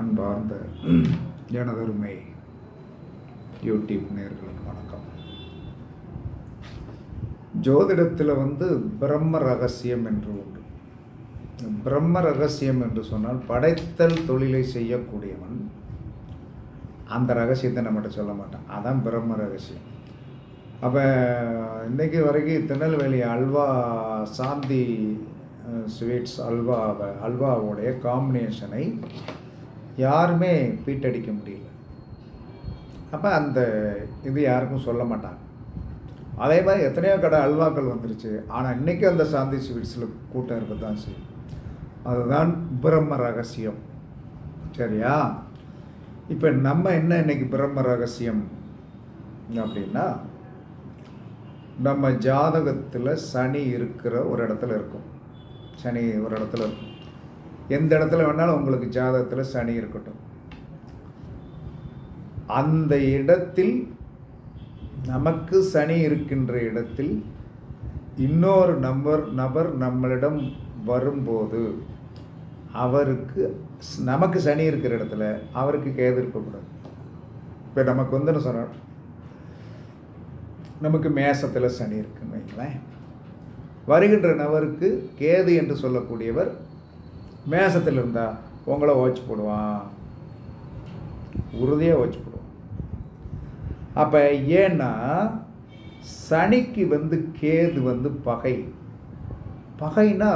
அன்பார்ந்த எனதருமை யூடியூப் நேர்களுக்கு வணக்கம். ஜோதிடத்தில் வந்து பிரம்ம ரகசியம் என்று உண்டு. பிரம்ம ரகசியம் என்று சொன்னால் படைத்தல் தொழிலை செய்யக்கூடியவன் அந்த ரகசியத்தை நம்மகிட்ட சொல்ல மாட்டான். அதான் பிரம்ம ரகசியம். அப்போ இன்றைக்கி வரைக்கும் திருநெல்வேலி அல்வா சாந்தி ஸ்வீட்ஸ் அல்வா அல்வாவுடைய காம்பினேஷனை யாருமே பீட்டடிக்க முடியல. அப்போ அந்த இது யாருக்கும் சொல்ல மாட்டாங்க. அதே மாதிரி எத்தனையோ கடை அல்வாக்கள் வந்துருச்சு. ஆனால் இன்றைக்கி அந்த சாந்தி ஸ்வீட்ஸில் கூட்டம் இருக்க தான் செய்யும் அதுதான் பிரம்ம ரகசியம். சரியா? இப்போ நம்ம என்ன இன்னைக்கு பிரம்ம ரகசியம் அப்படின்னா நம்ம ஜாதகத்தில் சனி இருக்கிற ஒரு இடத்துல இருக்கும். சனி ஒரு இடத்துல இருக்கும். எந்த இடத்துல வேணாலும் உங்களுக்கு ஜாதகத்தில் சனி இருக்கட்டும். அந்த இடத்தில் நமக்கு சனி இருக்கின்ற இடத்தில் இன்னொரு நபர் நபர் நம்மளிடம் வரும்போது அவருக்கு நமக்கு சனி இருக்கிற இடத்துல அவருக்கு கேது இருக்கக்கூடாது. இப்போ நமக்கு வந்து என்ன நமக்கு மேசத்தில் சனி இருக்குன்னு வைங்களேன். வருகின்ற நபருக்கு கேது என்று சொல்லக்கூடியவர் மேசத்தில் இருந்தால் உங்களை ஓச்சு போடுவான். உறுதியாக ஓச்சு போடுவான். அப்போ ஏன்னா சனிக்கு வந்து கேது வந்து பகை. பகைனா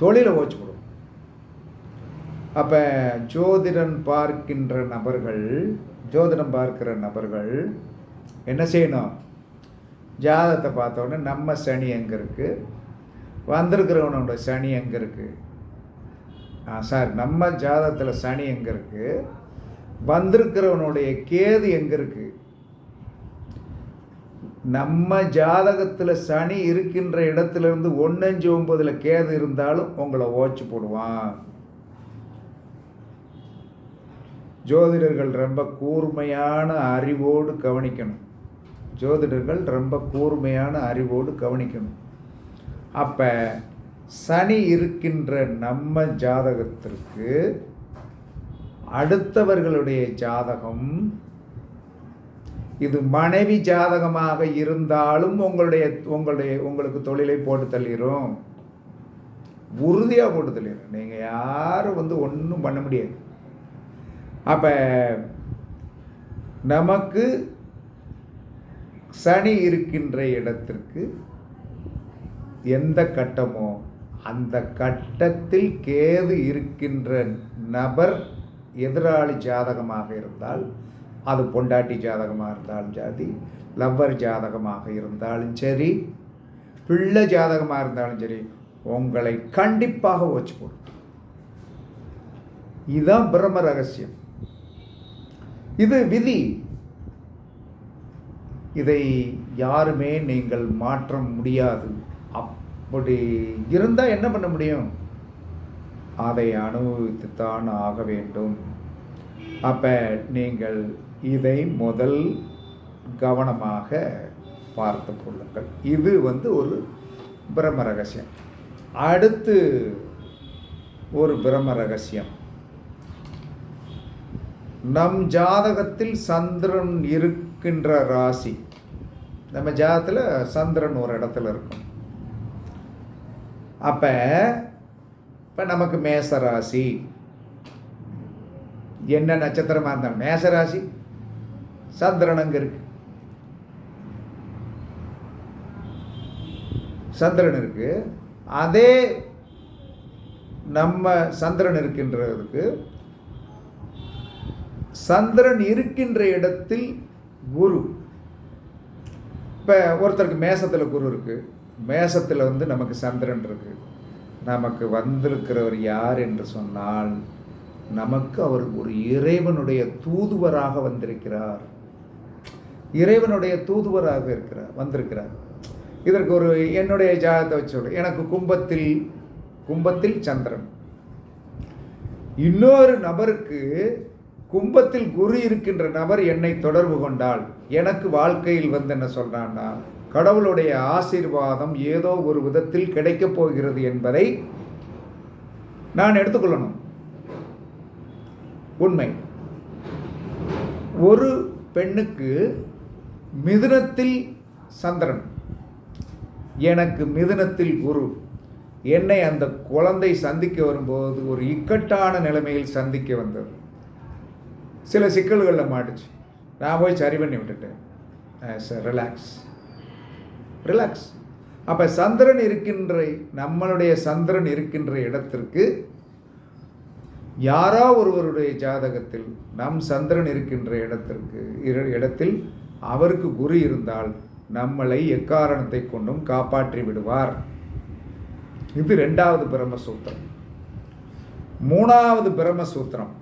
தொழிலை ஓச்சு போடுவோம் அப்போ ஜோதிடன் பார்க்கின்ற நபர்கள் ஜோதிடம் பார்க்கிற நபர்கள் என்ன செய்யணும்? ஜாதகத்தை பார்த்தோன்னே நம்ம சனி எங்கே இருக்குது வந்திருக்கிறவனோட சனி எங்கே இருக்குது சார் நம்ம ஜாதகத்தில் சனி எங்கே இருக்குது வந்திருக்கிறவனுடைய கேது எங்கே இருக்குது நம்ம ஜாதகத்தில் சனி இருக்கின்ற இடத்துலேருந்து அஞ்சு ஒம்பதில் கேது இருந்தாலும் உங்களை ஓச்சு போடுவான். ஜோதிடர்கள் ரொம்ப கூர்மையான அறிவோடு கவனிக்கணும். ஜோதிடர்கள் ரொம்ப கூர்மையான அறிவோடு கவனிக்கணும். அப்போ சனி இருக்கின்ற நம்ம ஜாதகத்திற்கு அடுத்தவர்களுடைய ஜாதகம் இது மனைவி ஜாதகமாக இருந்தாலும் உங்களுடைய உங்களுடைய உங்களுக்கு தொழிலை போட்டு தள்ளிடும் உறுதியாக போட்டு தள்ளிடும் நீங்கள் யாரும் வந்து ஒன்றும் பண்ண முடியாது. அப்போ நமக்கு சனி இருக்கின்ற இடத்திற்கு எந்த கட்டமோ அந்த கட்டத்தில் கேது இருக்கின்ற நபர் எதிராளி ஜாதகமாக இருந்தால் அது பொண்டாட்டி ஜாதகமாக இருந்தாலும் சரி லவ்வர் ஜாதகமாக இருந்தாலும் சரி பிள்ளை ஜாதகமாக இருந்தாலும் சரி உங்களை கண்டிப்பாக வச்சு போடும். இதுதான் பிரம்ம ரகசியம். இது விதி. இதை யாருமே நீங்கள் மாற்ற முடியாது. அப் அப்படி இருந்தால் என்ன பண்ண முடியும்? அதை அனுபவித்துத்தான் ஆக வேண்டும். அப்போ நீங்கள் இதை முதல் கவனமாக பார்த்து கொள்ளுங்கள். இது வந்து ஒரு பிரம்ம ரகசியம். அடுத்து ஒரு பிரம்ம ரகசியம். நம் ஜாதகத்தில் சந்திரன் இருக்கின்ற ராசி. நம்ம ஜாதகத்தில் சந்திரன் ஒரு இடத்துல இருக்கும். அப்போ இப்போ நமக்கு மேச ராசி என்ன நட்சத்திரமாக இருந்தால் மேச ராசி சந்திரன் அங்கே இருக்கு. சந்திரன் இருக்கு. அதே நம்ம சந்திரன் இருக்கின்றதுக்கு சந்திரன் இருக்கின்ற இடத்தில் குரு. இப்போ ஒருத்தருக்கு மேசத்தில் குரு இருக்குது மேசத்தில் வந்து நமக்கு சந்திரன் இருக்குது நமக்கு வந்திருக்கிறவர் யார் என்று சொன்னால் நமக்கு அவர் ஒரு இறைவனுடைய தூதுவராக வந்திருக்கிறார். இறைவனுடைய தூதுவராக இருக்கிறார் வந்திருக்கிறார். இதற்கு ஒரு என்னுடைய ஜாதகத்தை வச்சு சொல்கிறேன் எனக்கு கும்பத்தில் கும்பத்தில் சந்திரன். இன்னொரு நபருக்கு கும்பத்தில் குரு இருக்கின்ற நபர் என்னை தொடர்பு கொண்டால் எனக்கு வாழ்க்கையில் வந்து என்ன சொல்கிறான்னா கடவுளுடைய ஆசீர்வாதம் ஏதோ ஒரு விதத்தில் கிடைக்கப் போகிறது என்பதை நான் எடுத்துக்கொள்ளணும். உண்மை. ஒரு பெண்ணுக்கு மிதுனத்தில் சந்திரன். எனக்கு மிதுனத்தில் குரு. என்னை அந்த குழந்தை சந்திக்க வரும்போது ஒரு இக்கட்டான நிலைமையில் சந்திக்க வந்தது. சில சிக்கல்களில் மாட்டுச்சு. நான் போய் சரி பண்ணி விட்டுட்டேன் ரிலாக்ஸ் ரிலாக்ஸ் அப்போ சந்திரன் இருக்கின்ற நம்மளுடைய சந்திரன் இருக்கின்ற இடத்திற்கு யாரோ ஒருவருடைய ஜாதகத்தில் நம் சந்திரன் இருக்கின்ற இடத்திற்கு இடத்தில் அவருக்கு குரு இருந்தால் நம்மளை எக்காரணத்தை கொண்டும் காப்பாற்றி விடுவார். இது ரெண்டாவது பிரம்மசூத்திரம். மூணாவது பிரம்மசூத்திரம்.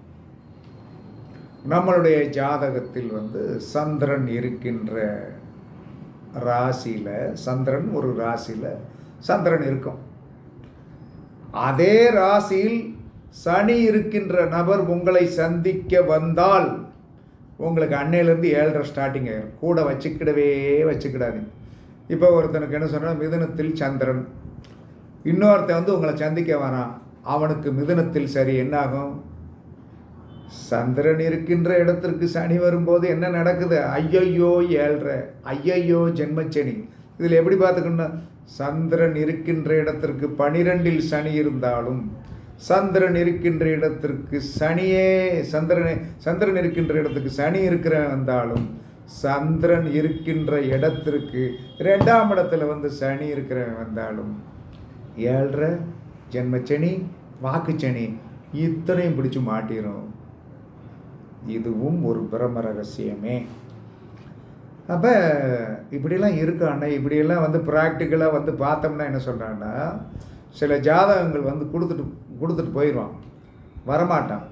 நம்மளுடைய ஜாதகத்தில் வந்து சந்திரன் இருக்கின்ற ராசியில் சந்திரன் ஒரு ராசியில் சந்திரன் இருக்கும். அதே ராசியில் சனி இருக்கின்ற நபர் உங்களை சந்திக்க வந்தால் உங்களுக்கு அன்னையிலேருந்து ஏழரை ஸ்டார்டிங் ஆகிடும் கூட வச்சுக்கிடவே வச்சுக்கிடாதீங்க. இப்போ ஒருத்தனுக்கு என்ன சொன்னால் மிதுனத்தில் சந்திரன். இன்னொருத்தன் வந்து உங்களை சந்திக்க வேணாம். அவனுக்கு மிதுனத்தில் சரி என்னாகும்? சந்திரன் இருக்கின்ற இடத்திற்கு சனி வரும்போது என்ன நடக்குது? ஐயையோ ஏழ்ரை. ஐயையோ ஜென்மச்சனி. இதில் எப்படி பார்த்துக்கணும் சந்திரன் இருக்கின்ற இடத்திற்கு பனிரெண்டில் சனி இருந்தாலும் சந்திரன் இருக்கின்ற இடத்திற்கு சனியே சந்திரனே சந்திரன் இருக்கின்ற இடத்துக்கு சனி இருக்கிற வந்தாலும் சந்திரன் இருக்கின்ற இடத்திற்கு ரெண்டாம் இடத்துல வந்து சனி இருக்கிறவன் வந்தாலும் ஏழ்ரை ஜென்மச்சனி வாக்குச்சனி இத்தனையும் பிடிச்சி மாட்டிடும் இதுவும் ஒரு பிரம ரகசியமே. அப்போ இப்படிலாம் இருக்கு இப்படியெல்லாம் வந்து ப்ராக்டிக்கலாக வந்து பார்த்தோம்னா என்ன சொல்கிறான்னா சில ஜாதகங்கள் வந்து கொடுத்துட்டு கொடுத்துட்டு போயிடுவான். வரமாட்டான்.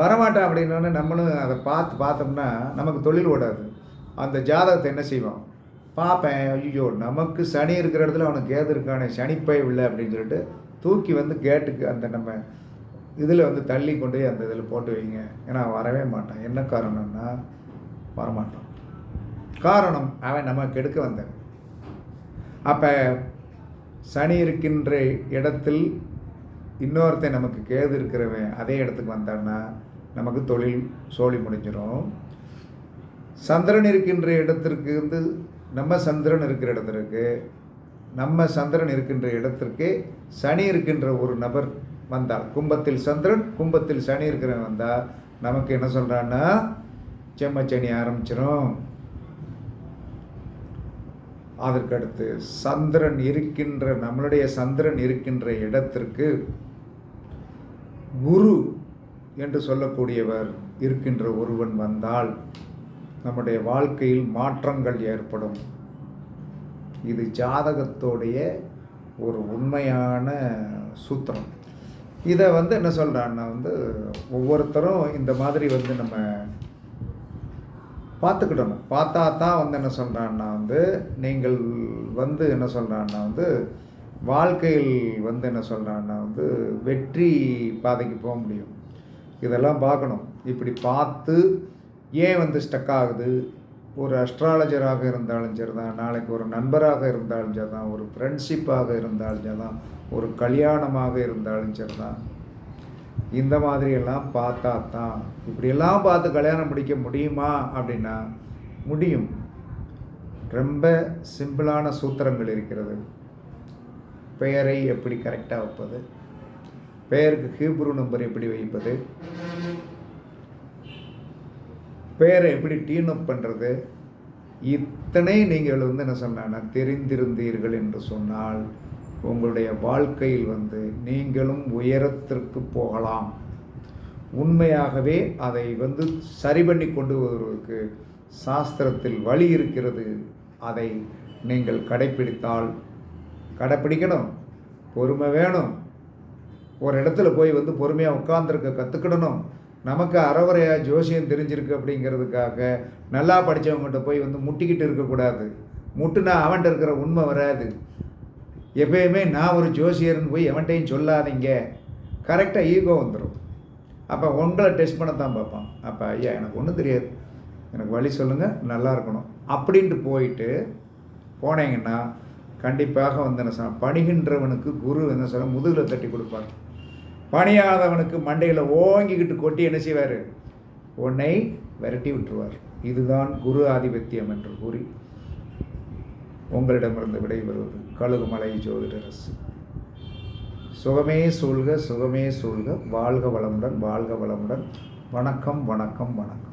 வரமாட்டான் அப்படின்னோடனே நம்மளும் அதை பார்த்து பார்த்தோம்னா நமக்கு தொழில் ஓடாது. அந்த ஜாதகத்தை என்ன செய்வோம் பார்ப்பேன் ஐயோ நமக்கு சனி இருக்கிற இடத்துல அவனுக்கு கேது இருக்கானே சனிப்பை இல்லை அப்படின்னு சொல்லிட்டு தூக்கி வந்து கேட்டுக்கு அந்த நம்ம இதில் வந்து தள்ளி கொண்டு போய் அந்த இதில் போட்டு வைங்க. ஏன்னா வரவே மாட்டான். என்ன காரணம்னா வரமாட்டான். காரணம் அவன் நம்ம கெடுக்க வந்தவன் அப்போ சனி இருக்கின்ற இடத்தில் இன்னொருத்தன் நமக்கு கேது இருக்கிறவன் அதே இடத்துக்கு வந்தான்னா நமக்கு தொழில் சோழி முடிஞ்சிடும் சந்திரன் இருக்கின்ற இடத்திற்கு வந்து நம்ம சந்திரன் இருக்கிற இடத்திற்கு நம்ம சந்திரன் இருக்கின்ற இடத்திற்கு சனி இருக்கின்ற ஒரு நபர் வந்தால் கும்பத்தில் சந்திரன் கும்பத்தில் சனி இருக்கிறவன் வந்தால் நமக்கு என்ன சொல்கிறான்னா செம்மச்சனி ஆரம்பிச்சிடும் அதற்கடுத்து சந்திரன் இருக்கின்ற நம்மளுடைய சந்திரன் இருக்கின்ற இடத்திற்கு குரு என்று சொல்லக்கூடியவர் இருக்கின்ற ஒருவன் வந்தால் நம்முடைய வாழ்க்கையில் மாற்றங்கள் ஏற்படும். இது ஜாதகத்தோடைய ஒரு உண்மையான சூத்திரம். இதை வந்து என்ன சொல்கிறான்னா வந்து ஒவ்வொருத்தரும் இந்த மாதிரி வந்து நம்ம பார்த்துக்கிடணும். பார்த்தா தான் வந்து என்ன சொல்கிறான்னா வந்து நீங்கள் வந்து என்ன சொல்கிறான்னா வந்து வாழ்க்கையில் வந்து என்ன சொல்கிறான்னா வந்து வெற்றி பாதைக்கு போக முடியும். இதெல்லாம் பார்க்கணும். இப்படி பார்த்து ஏன் வந்து ஸ்டக் ஆகுது? ஒரு அஸ்ட்ராலஜராக இருந்தாலும் சரி தான் நாளைக்கு ஒரு நண்பராக இருந்தாலும் சரி தான் ஒரு ஃப்ரெண்ட்ஷிப்பாக இருந்தாலும் சரி தான் ஒரு கல்யாணமாக இருந்தாலும் சரி தான் இந்த மாதிரியெல்லாம் பார்த்தா தான் இப்படியெல்லாம் பார்த்து கல்யாணம் முடிக்க முடியுமா அப்படின்னா முடியும். ரொம்ப சிம்பிளான சூத்திரங்கள் இருக்கிறது. பெயரை எப்படி கரெக்டாக வைப்பது? பெயருக்கு ஹீப்ரு நம்பர் எப்படி வைப்பது? பெயரை எப்படி டீன் அப் பண்ணுறது இத்தனை நீங்கள் வந்து என்ன சொன்னா தெரிந்திருந்தீர்கள் என்று சொன்னால் உங்களுடைய வாழ்க்கையில் வந்து நீங்களும் உயரத்திற்கு போகலாம். உண்மையாகவே அதை வந்து சரி பண்ணி கொண்டு வருவதற்கு சாஸ்திரத்தில் வழி இருக்கிறது. அதை நீங்கள் கடைப்பிடித்தால் கடைப்பிடிக்கணும். பொறுமை வேணும். ஒரு இடத்துல போய் வந்து பொறுமையாக உட்காந்துருக்க கற்றுக்கிடணும் நமக்கு அறவரையாக ஜோசியம் தெரிஞ்சிருக்கு அப்படிங்கிறதுக்காக நல்லா படித்தவங்ககிட்ட போய் வந்து முட்டிக்கிட்டு இருக்கக்கூடாது. முட்டுனா அவன்கிட்ட இருக்கிற உண்மை வராது. எப்பயுமே நான் ஒரு ஜோசியர்னு போய் எவன்ட்டையும் சொல்லாதீங்க. கரெக்டாக ஈகோ வந்துடும் அப்போ உங்களை டெஸ்ட் பண்ண தான் பார்ப்பான். அப்போ ஐயா எனக்கு ஒன்றும் தெரியாது. எனக்கு வழி சொல்லுங்கள் நல்லா இருக்கணும். அப்படின்ட்டு போயிட்டு போனீங்கன்னா கண்டிப்பாக வந்து என்ன சொன்ன பணிகின்றவனுக்கு குரு என்ன சொல்ல முதுகில் தட்டி கொடுப்பார். பணியாதவனுக்கு மண்டையில் ஓங்கிக்கிட்டு கொட்டி என்ன செய்வார்? உன்னை விரட்டி விட்டுருவார். இதுதான் குரு ஆதிபத்தியம் என்று கூறி உங்களிடமிருந்து விடைபெறுவது. கழுகுமலை ஜோதிடரசு சுகமே சூழ்க சுகமே சூழ்க வாழ்க வளமுடன் வாழ்க வளமுடன். வணக்கம் வணக்கம் வணக்கம்.